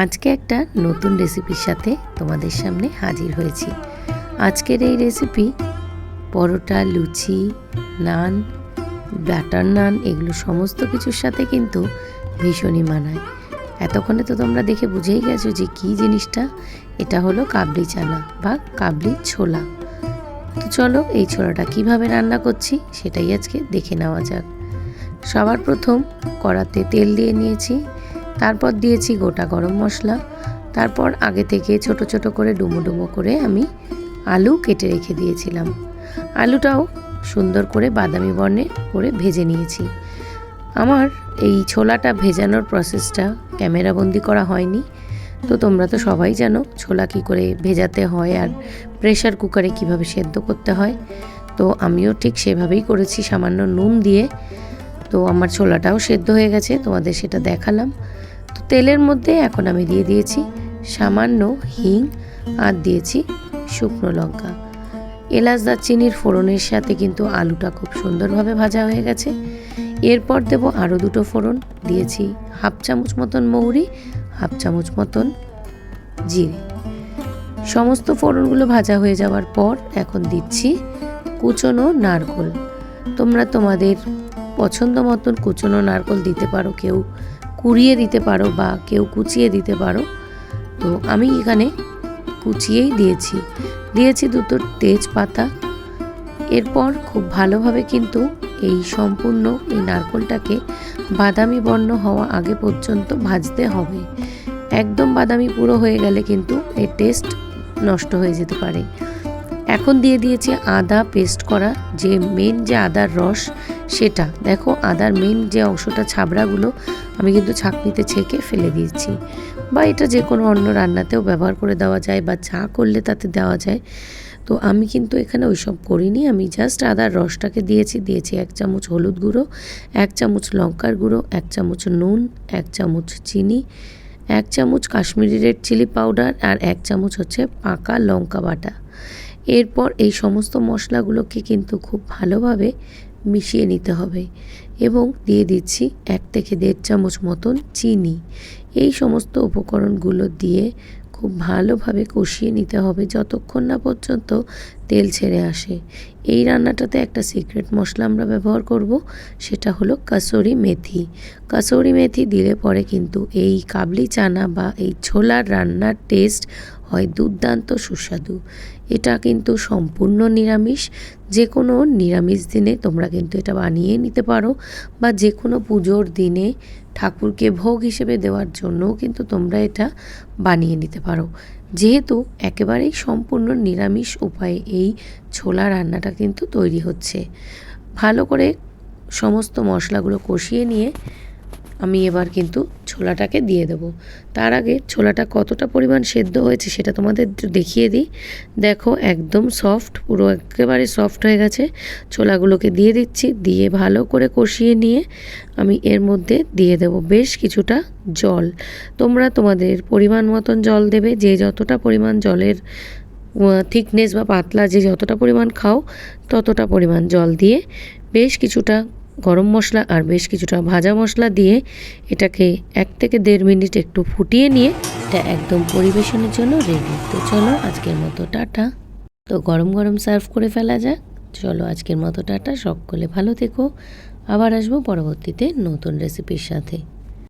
আজকে একটা নতুন রেসিপির সাথে তোমাদের সামনে হাজির হয়েছি। আজকের এই রেসিপি পরোটা, লুচি, নান বাটার নান, এগুলো সমস্ত কিছুর সাথে কিন্তু ভীষণই মানায়। এতক্ষণে তো তোমরা দেখে বুঝেই গেছো যে কী জিনিসটা, এটা হলো কাবলি চানা বা কাবলি ছোলা। তো চলো এই ছোলাটা কীভাবে রান্না করছি সেটাই আজকে দেখে নেওয়া যাক। সবার প্রথম কড়াতে তেল দিয়ে নিয়েছি তারপর দিয়েছি গোটা গরম মশলা। তারপর আগে থেকে ছোট ছোট করে ডুমো ডুমো করে আমি আলু কেটে রেখে দিয়েছিলাম। আলুটাও সুন্দর করে বাদামি বর্ণে করে ভেজে নিয়েছি। আমার এই ছোলাটা ভেজানোর প্রসেসটা ক্যামেরাবন্দি করা হয়নি। তো তোমরা তো সবাই জানো ছোলা কী করে ভেজাতে হয় আর প্রেশার কুকারে কীভাবে সেদ্ধ করতে হয়। তো আমিও ঠিক সেভাবেই করেছি, সামান্য নুন দিয়ে। তো আমার ছোলাটাও সেদ্ধ হয়ে গেছে, তোমাদের সেটা দেখালাম। তো তেলের মধ্যে এখন আমি দিয়ে দিয়েছি সামান্য হিং আর দিয়েছি শুকনো লঙ্কা। এলাচ দারচিনির ফোড়নের সাথে কিন্তু আলুটা খুব সুন্দরভাবে ভাজা হয়ে গেছে। এরপর দেব আরও দুটো ফোড়ন, দিয়েছি হাফ চামচ মতন মৌরি, হাফ চামচ মতন জিরে। সমস্ত ফোড়নগুলো ভাজা হয়ে যাওয়ার পর এখন দিচ্ছি কুচনো নারকোল। তোমরা তোমাদের পছন্দ মতন কুচনো নারকোল দিতে পারো, কেউ কুড়িয়ে দিতে পারো বা কেউ কুচিয়ে দিতে পারো। তো আমি এখানে কুচিয়েই দিয়েছি। দিয়েছি দুটো তেজপাতা। এরপর খুব ভালোভাবে কিন্তু এই সম্পূর্ণ এই নারকোলটাকে বাদামি বর্ণ হওয়া আগে পর্যন্ত ভাজতে হবে। একদম বাদামি পুরো হয়ে গেলে কিন্তু এর টেস্ট নষ্ট হয়ে যেতে পারে। এখন দিয়ে দিয়েছি আদা পেস্ট করা যে মেন যে আদার রস সেটা। দেখো আদার মেন যে অংশটা ছাবড়াগুলো আমি কিন্তু ছাঁকনিতে ছেঁকে ফেলে দিয়েছি। বা এটা যে কোনো অন্য রান্নাতেও ব্যবহার করে দেওয়া যায় বা চা করলে তাতে দেওয়া যায়। তো আমি কিন্তু এখানে ওইসব করিনি, আমি জাস্ট আদার রসটাকে দিয়েছি দিয়েছি এক চামচ হলুদ গুঁড়ো, এক চামচ লঙ্কার গুঁড়ো, এক চামচ নুন, এক চামচ চিনি, এক চামচ কাশ্মীরি রেড চিলি পাউডার আর এক চামচ হচ্ছে পাকা লঙ্কা বাটা। এরপর এই সমস্ত মশলাগুলোকে কিন্তু খুব ভালোভাবে মিশিয়ে নিতে হবে এবং দিয়ে দিচ্ছি এক থেকে দেড় চামচ মতন চিনি। এই সমস্ত উপকরণগুলো দিয়ে খুব ভালোভাবে কষিয়ে নিতে হবে যতক্ষণ না পর্যন্ত তেল ছেড়ে আসে। এই রান্নাটাতে একটা সিক্রেট মশলা আমরা ব্যবহার করব, সেটা হলো কাসুরি মেথি। কাসুরি মেথি দিলে পরে কিন্তু এই কাবলি চানা বা এই ছোলার রান্নার টেস্ট হয় দুর্দান্ত সুস্বাদু। এটা কিন্তু সম্পূর্ণ নিরামিষ যে কোনো নিরামিষ দিনে তোমরা কিন্তু এটা বানিয়ে নিতে পারো বা যে কোনো পুজোর দিনে ঠাকুরকে ভোগ হিসেবে দেওয়ার জন্যও কিন্তু তোমরা এটা বানিয়ে নিতে পারো। যেহেতু একেবারেই সম্পূর্ণ নিরামিষ উপায়ে এই ছোলা রান্নাটা কিন্তু তৈরি হচ্ছে। ভালো করে সমস্ত মশলাগুলো কষিয়ে নিয়ে আমি এবার কিন্তু ছোলাটাকে দিয়ে দেবো। তার আগে ছোলাটা কতটা পরিমাণ সেদ্ধ হয়েছে সেটা তোমাদের দেখিয়ে দিই। দেখো একদম সফট পুরো একেবারে সফট হয়ে গেছে। ছোলাগুলোকে দিয়ে দিচ্ছি, দিয়ে ভালো করে কষিয়ে নিয়ে আমি এর মধ্যে দিয়ে দেবো বেশ কিছুটা জল। তোমরা তোমাদের পরিমাণ মতন জল দেবে, যে যতটা পরিমাণ জলের থিকনেস বা পাতলা যে যতটা পরিমাণ খাও, ততটা পরিমাণ জল দিয়ে বেশ কিছুটা গরম মশলা আর বেশ কিছুটা ভাজা মশলা দিয়ে এটাকে এক থেকে দেড় মিনিট একটু ফুটিয়ে নিয়ে এটা একদম পরিবেশনের জন্য রেডি তো চলো আজকের মতো টাটা। তো গরম গরম সার্ভ করে ফেলা যাক। চলো আজকের মতো টাটা। সকলে ভালো থেকো। আবার আসব পরবর্তীতে নতুন রেসিপির সাথে।